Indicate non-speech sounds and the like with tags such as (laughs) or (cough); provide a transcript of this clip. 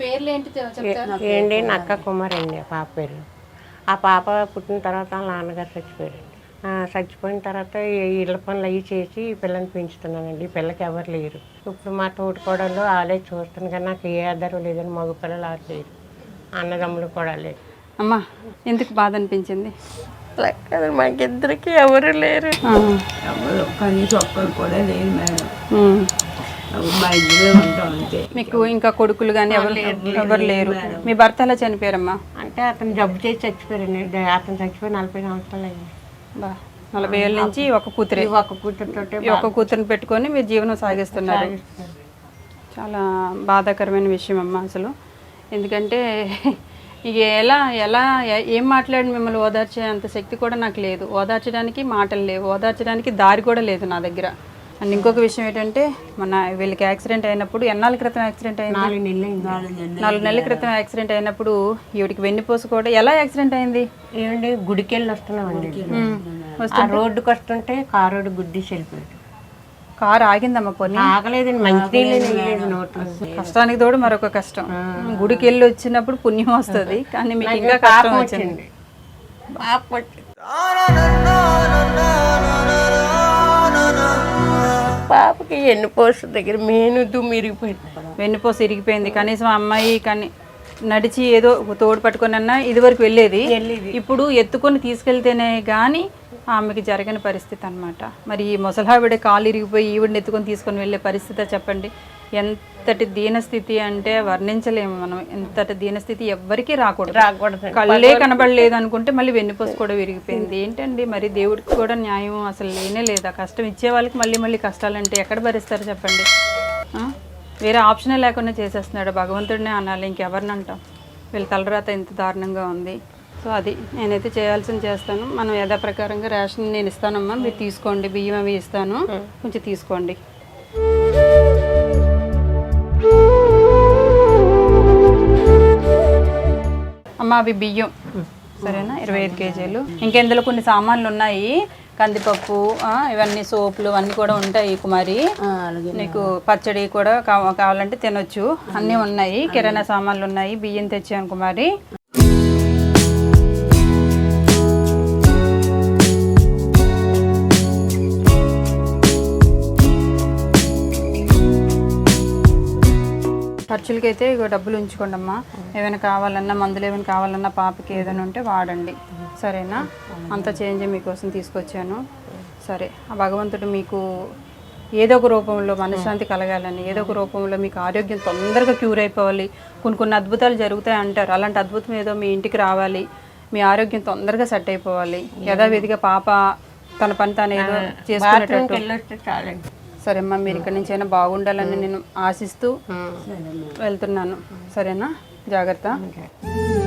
పేర్లు ఏంటి చెప్తారా? ఏంటి? నక్క కుమార్ అండి ఆ పాప పేరు. ఆ పాప పుట్టిన తర్వాత వాళ్ళ నాన్నగారు చచ్చిపోయారండి ఆ, చచ్చిపోయిన తర్వాత ఈ ఇళ్ళ పనులు అవి చేసి ఈ పిల్లని పెంచుతున్నానండి. ఈ పిల్లకి ఎవరు లేరు. ఇప్పుడు మా తోటికోడళ్ళు వాళ్ళే చూస్తాను కానీ నాకు ఏ ఆధారం లేదని మగ పిల్లలు ఆరు లేరు. అన్నదమ్ములు కూడా లేరు. అమ్మా ఎందుకు బాధ అనిపించింది? మాకిద్దరికి ఎవరు లేరు. ఎవరు ఒక్కరు కూడా లేదు మేడం. మా ఇద్దరే ఉంటాం అంతే మీకు ఇంకా కొడుకులు కానీ ఎవరు ఎవరు లేరు? మీ భర్త ఎలా చనిపోయారమ్మా? అంటే అతను జబ్బు చేసి చచ్చిపోయారండి అతను చచ్చిపోయి నలభై సంవత్సరాలు అయింది. బా నలభై ఏళ్ళ నుంచి ఒక కూతురే. కూతురుతోటే ఈ ఒక కూతురుని పెట్టుకొని మీరు జీవనం సాగిస్తున్నారు. చాలా బాధాకరమైన విషయం అమ్మ అసలు. ఎందుకంటే (laughs) ఇక ఎలా ఎలా ఏం మాట్లాడి మిమ్మల్ని ఓదార్చే అంత శక్తి కూడా నాకు లేదు. ఓదార్చడానికి మాటలు లేవు. ఓదార్చడానికి దారి కూడా లేదు నా దగ్గర. అండ్ ఇంకొక విషయం ఏంటంటే మన వీళ్ళకి యాక్సిడెంట్ అయినప్పుడు ఎన్నాళ్ళ క్రితం యాక్సిడెంట్ అయింది? నాలుగు నెలలు నాలుగు నెలల క్రితం యాక్సిడెంట్ అయినప్పుడు ఈవిడికి వెన్నుపూస కూడా ఎలా యాక్సిడెంట్ అయింది? ఏమండి గుడికి వెళ్ళి వస్తున్నామండి రోడ్డుకి వస్తుంటే? కారోడు గుద్దేసి వెళ్ళిపోయాడు. కారు ఆగిందమ్మ పోనీ? ఆగలేదండి నోట్లో. కష్టానికి తోడు మరొక కష్టం. గుడికి వెళ్ళి వచ్చినప్పుడు పుణ్యం వస్తుంది కానీ మీకు ఇంకా కష్టం వచ్చింది. పాప వచ్చింది. పాపకి ఎన్ని పోస్ట్ దగ్గర మేను దుమ్మిరిగిపోయింది వెన్నుపోస ఇరిగిపోయింది. కనీసం అమ్మాయి కని నడిచి ఏదో తోడు పట్టుకొని అన్నా ఇదివరకు వెళ్ళేది. ఇప్పుడు ఎత్తుకొని తీసుకెళ్తేనే కానీ ఆమెకి జరగని పరిస్థితి అన్నమాట. మరి ఈ ముసలావిడ కాలు ఇరిగిపోయి ఈవిడిని ఎత్తుకొని తీసుకొని వెళ్ళే పరిస్థితి చెప్పండి. ఎంతటి దీనస్థితి అంటే వర్ణించలేము మనం. ఎంతటి దీనస్థితి ఎవ్వరికీ రాకూడదు. రాకూడదు కళ్ళే కనబడలేదు అనుకుంటే మళ్ళీ వెన్నుపూస కూడా విరిగిపోయింది. ఏంటండి మరి దేవుడికి కూడా న్యాయం అసలు లేనే లేదా? కష్టం ఇచ్చే వాళ్ళకి మళ్ళీ మళ్ళీ కష్టాలంటే ఎక్కడ భరిస్తారు చెప్పండి? వేరే ఆప్షనే లేకుండా చేసేస్తున్నాడు. భగవంతుడినే అనాలి. ఇంకెవరిని అంటాం వీళ్ళ తలరాత ఎంత దారుణంగా ఉంది. సో అది నేనైతే చేయాల్సింది చేస్తాను. మనం యథాప్రకారంగా రేషన్ నేను ఇస్తానమ్మా. మీరు తీసుకోండి. బియ్యం అవి ఇస్తాను. కొంచెం తీసుకోండి. అమ్మ అవి బియ్యం. సరేనా? ఇరవై ఐదు కేజీలు. ఇంకెందులో కొన్ని సామాన్లు ఉన్నాయి? కందిపప్పు ఇవన్నీ సోపులు అన్నీ కూడా ఉంటాయి కుమారి. నీకు పచ్చడి కూడా కావ- కావాలంటే తినొచ్చు. అన్నీ ఉన్నాయి. కిరాణా సామాన్లు ఉన్నాయి. బియ్యం తెచ్చాను కుమారి. ఖర్చులకైతే ఇగో డబ్బులు ఉంచుకోండి అమ్మా ఏమైనా కావాలన్నా మందులు ఏమైనా కావాలన్నా పాపకి ఏదైనా ఉంటే వాడండి. సరేనా? అంత చేంజ్ మీకోసం తీసుకొచ్చాను. సరే ఆ భగవంతుడు మీకు ఏదో ఒక రూపంలో మనశ్శాంతి కలగాలని ఏదో ఒక రూపంలో మీకు ఆరోగ్యం తొందరగా క్యూర్ అయిపోవాలి. కొన్ని కొన్ని అద్భుతాలు జరుగుతాయి అంటారు. అలాంటి అద్భుతం ఏదో మీ ఇంటికి రావాలి. మీ ఆరోగ్యం తొందరగా సెట్ అయిపోవాలి. యథావిధిగా పాప తన పని తాను ఏదో చేసుకునేటట్టు. వెళ్ళొస్తే చాలండి సరే అమ్మా మీరు ఇక్కడి నుంచి అయినా బాగుండాలని నేను ఆశిస్తూ వెళ్తున్నాను. సరేనా? జాగ్రత్త.